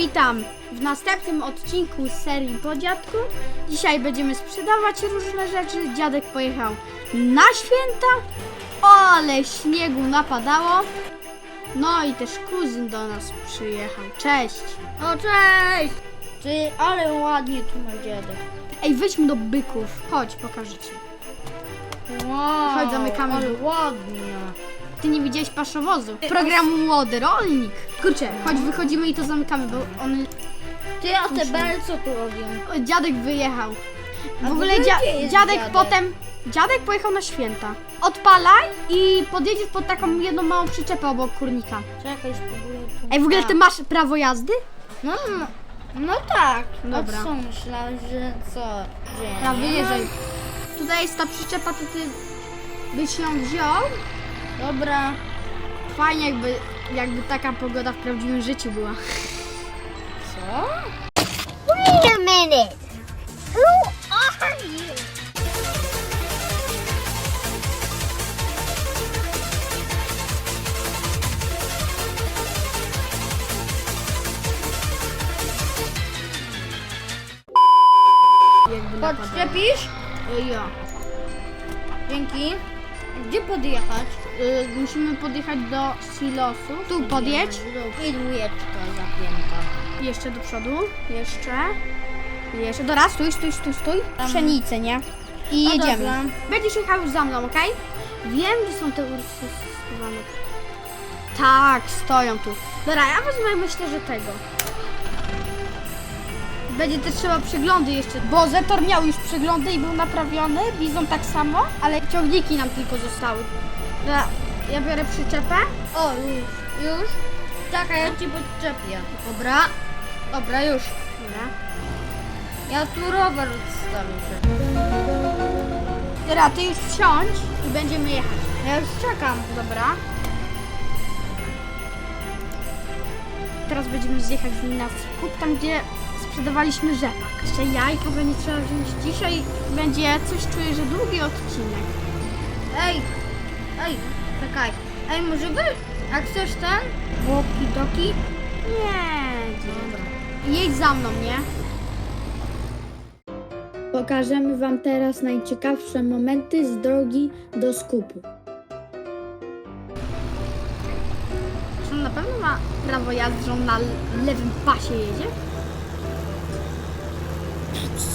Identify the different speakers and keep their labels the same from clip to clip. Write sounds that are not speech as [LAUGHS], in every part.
Speaker 1: Witam w następnym odcinku z serii po dziadku. Dzisiaj będziemy sprzedawać różne rzeczy. Dziadek pojechał na święta, ale śniegu napadało. No i też kuzyn do nas przyjechał. Cześć!
Speaker 2: O cześć! Ty, ale ładnie tu ma dziadek.
Speaker 1: Ej, wejdźmy do byków. Chodź, pokażę ci.
Speaker 2: Wow,
Speaker 1: Chodź, zamykamy
Speaker 2: ale ładnie.
Speaker 1: Ty nie widziałeś paszowozu. Programu Młody Rolnik. Kurczę, chodź wychodzimy i to zamykamy, bo on...
Speaker 2: Ty, a te bel co tu robią?
Speaker 1: o, Dziadek wyjechał. W
Speaker 2: A
Speaker 1: ogóle dzia...
Speaker 2: jest
Speaker 1: dziadek,
Speaker 2: dziadek?
Speaker 1: potem... Dziadek pojechał na święta. Odpalaj i podjedziesz pod taką jedną małą przyczepę obok kurnika.
Speaker 2: Czekaj, spróbuję tu.
Speaker 1: Ej, w ogóle ty masz prawo jazdy?
Speaker 2: No, no, no tak.
Speaker 1: Dobra.
Speaker 2: A co myślałeś, że co? Że.
Speaker 1: Tutaj jest ta przyczepa, to ty byś ją wziął.
Speaker 2: Dobra.
Speaker 1: Fajnie jakby, jakby taka pogoda w prawdziwym życiu była.
Speaker 2: Co?
Speaker 3: Wait a minute. Who are you?
Speaker 1: Jakby.
Speaker 2: Podczepisz?
Speaker 1: Ja.
Speaker 2: Dzięki. Gdzie podjechać?
Speaker 1: Y, musimy podjechać do silosu. Tu podjedź.
Speaker 2: I dwójeczka zapięta.
Speaker 1: Jeszcze do przodu. Jeszcze. Jeszcze. Dobra, stój, stój, stój, stój. Pszenicę, nie? I
Speaker 2: No
Speaker 1: jedziemy.
Speaker 2: dobra.
Speaker 1: Będziesz jechał już za mną, okej? Wiem, gdzie są te ursy schowane. Tak, stoją tu. Dobra, ja wezmę myślę, że tego. Będzie też trzeba przeglądy jeszcze, bo Zetor miał już przeglądy i był naprawiony, Bizon tak samo, ale ciągniki nam tylko zostały. Dobra, ja biorę przyczepę.
Speaker 2: O, już. Już? Czekaj, ja ci podczepię.
Speaker 1: Dobra. Dobra, już. Dobra.
Speaker 2: Ja tu rower odstawię.
Speaker 1: Dobra, ty już wsiądź i będziemy jechać.
Speaker 2: Ja już czekam.
Speaker 1: Dobra. Teraz będziemy zjechać z nim na skup, tam gdzie sprzedawaliśmy rzepak. Jeszcze jaj ogóle nie trzeba wziąć. Dzisiaj będzie coś czuję, że długi odcinek.
Speaker 2: Ej, ej, czekaj. Ej, może wy, a chcesz ten?
Speaker 1: Boki doki? Nie. Dobra. Jedź za mną, nie?
Speaker 4: Pokażemy Wam teraz najciekawsze momenty z drogi do skupu.
Speaker 1: Czy on na pewno ma prawo jazdy, że on na lewym pasie jedzie?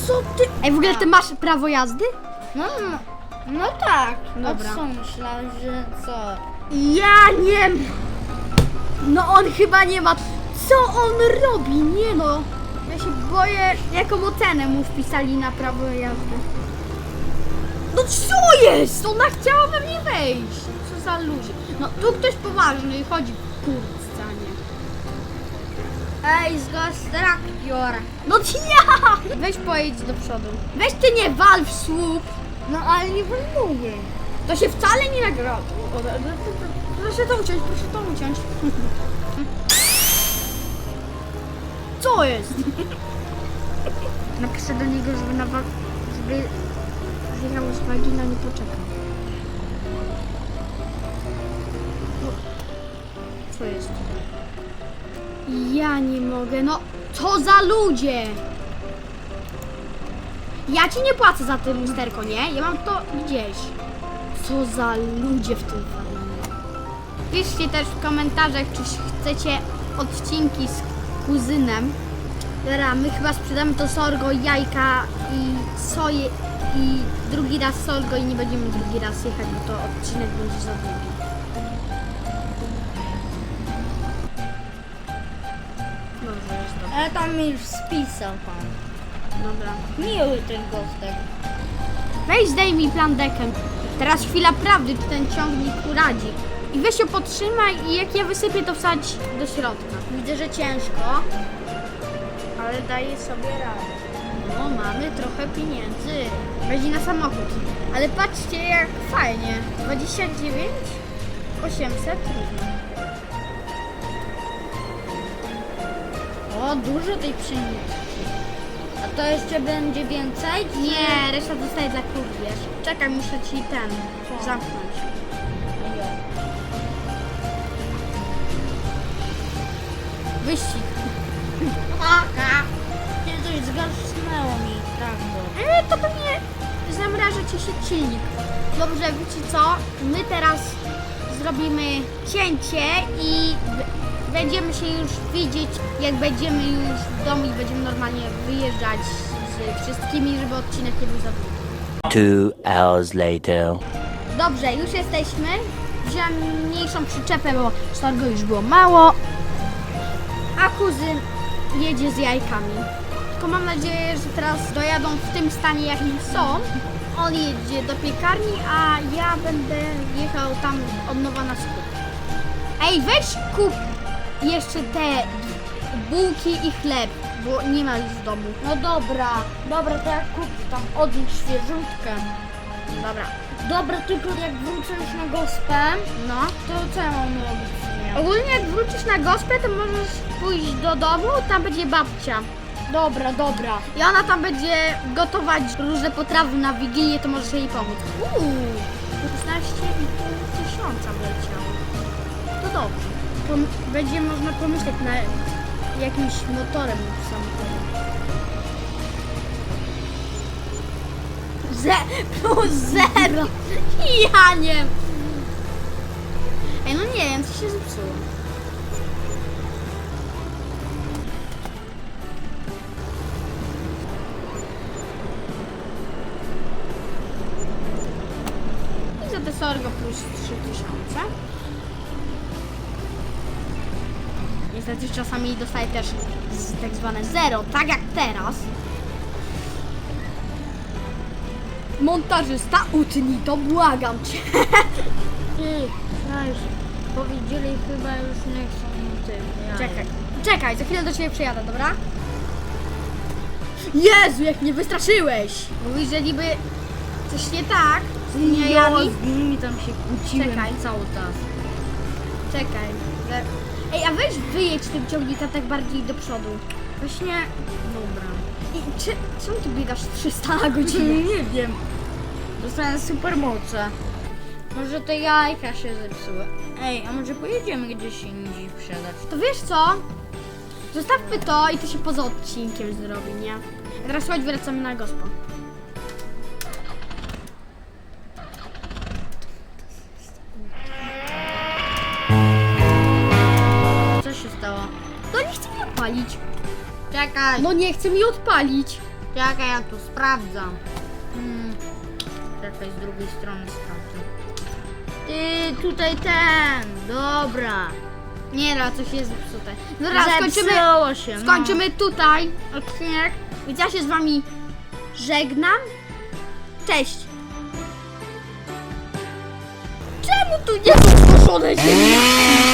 Speaker 1: Co ty? Ej, w ogóle ty masz prawo jazdy?
Speaker 2: No, no, no tak.
Speaker 1: Dobra.
Speaker 2: A co myślałeś, że co?
Speaker 1: Ja nie. No on chyba nie ma. Co on robi? Nie no. Ja się boję, jaką ocenę mu wpisali na prawo jazdy. No co jest? Ona chciała we mnie wejść. Co za ludzie. No tu ktoś poważny chodzi w kurtce, a nie.
Speaker 2: Ej, zgasz traktor.
Speaker 1: No [LAUGHS] ja! Weź pojedź do przodu. Weź ty nie wal w słup.
Speaker 2: No ale nie mówię.
Speaker 1: To się wcale nie nagra. Proszę to uciąć, proszę to uciąć. Co jest? Napiszę do niego, żeby na wa- żeby zjechał z wagi na nie poczekał. O, Co jest? Ja nie mogę, no co za ludzie! Ja ci nie płacę za te lusterko, nie? Ja mam to gdzieś. Co za ludzie w tym farmie. Piszcie też w komentarzach, czy chcecie odcinki z kuzynem. Dobra, my chyba sprzedamy to sorgo, jajka i soję i drugi raz sorgo i nie będziemy drugi raz jechać, bo to odcinek będzie za długi. Dobrze, jest dobrze.
Speaker 2: Ale tam mi już spisał pan.
Speaker 1: Dobra.
Speaker 2: Miły ten gostek.
Speaker 1: Weź zdejmij plan dekem. Teraz chwila prawdy, czy ten ciągnik uradzi. I weź ją podtrzymaj i jak ja wysypię, to wsadź do środka. Widzę, że ciężko, ale daję sobie radę. No, mamy trochę pieniędzy. Będzie na samochód. Ale patrzcie, jak fajnie. 29 800 równo.
Speaker 2: O, dużo tej pszenicy. A to jeszcze będzie więcej? czy-
Speaker 1: Nie, reszta zostaje dla krów, wiesz. Czekaj, muszę ci ten zamknąć. Wyścig.
Speaker 2: Nie, coś zgasnęło mi traktor.
Speaker 1: E, to pewnie zamraża ci się silnik. Dobrze, wiecie co? My teraz zrobimy cięcie i będziemy się już widzieć, jak będziemy już w domu i będziemy normalnie wyjeżdżać z wszystkimi, żeby odcinek nie był za długi.
Speaker 5: Two hours later.
Speaker 1: Dobrze, już jesteśmy. Wziąłem mniejszą przyczepę, bo stargo już było mało. A kuzyn jedzie z jajkami. Tylko mam nadzieję, że teraz dojadą w tym stanie, jakim są. On jedzie do piekarni, a ja będę jechał tam od nowa na skup. Ej, weź kup jeszcze te bułki i chleb, bo nie ma już w domu.
Speaker 2: No dobra, dobra, to jak kup tam od świeżutkę.
Speaker 1: Dobra.
Speaker 2: Dobra, tylko jak wrócę już na gospę,
Speaker 1: No.
Speaker 2: to co ja mam robić?
Speaker 1: Ogólnie jak wrócisz na gospę, to możesz pójść do domu, tam będzie babcia.
Speaker 2: Dobra, dobra.
Speaker 1: I ona tam będzie gotować różne potrawy na Wigilię, to możesz jej pomóc. Uuu, 16,5 tysiąca wleciało. To dobrze. Będzie można pomyśleć na jakimś motorem lub samochodem. Ze plus zero! [LAUGHS] Ja nie. Ej, no nie wiem, co się zepsuło. I za te sorgo plus 3000. Niestety czasami dostaję też z tak zwane zero, tak jak teraz. Montażysta, utnij to, błagam cię. [LAUGHS]
Speaker 2: Ty, znasz, powiedzieli chyba już nie chcą tym.
Speaker 1: Czekaj, czekaj, za chwilę do ciebie przyjadę, dobra? Jezu, jak mnie wystraszyłeś! Mówisz, że niby coś nie tak z tymi
Speaker 2: Ja z nimi tam się kłóciłem
Speaker 1: Czekaj.
Speaker 2: cały czas.
Speaker 1: Czekaj. Ej, a weź wyjedź tym ciągnikiem tak bardziej do przodu. Właśnie...
Speaker 2: Dobra.
Speaker 1: I czy, czemu ty biegasz 300 na godzinę? [LAUGHS]
Speaker 2: Nie wiem. Dostałem super moce. Może te jajka się zepsuły. Ej, a może pojedziemy gdzieś indziej sprzedać?
Speaker 1: To wiesz co? Zostawmy to i to się poza odcinkiem zrobi, nie? A teraz chodź, wracamy na gospo. Odpalić.
Speaker 2: Czekaj,
Speaker 1: No nie chce mi odpalić.
Speaker 2: czekaj, ja tu sprawdzam. Hmm. Czekaj, z drugiej strony sprawdzę. Ty, tutaj ten, dobra.
Speaker 1: Nie no, coś jest zepsute. Dobra, skończymy,
Speaker 2: Zepsuło się, no.
Speaker 1: skończymy tutaj odcinek. Więc ja się z wami żegnam. Cześć. Czemu tu nie są zgłoszone ziemniaki?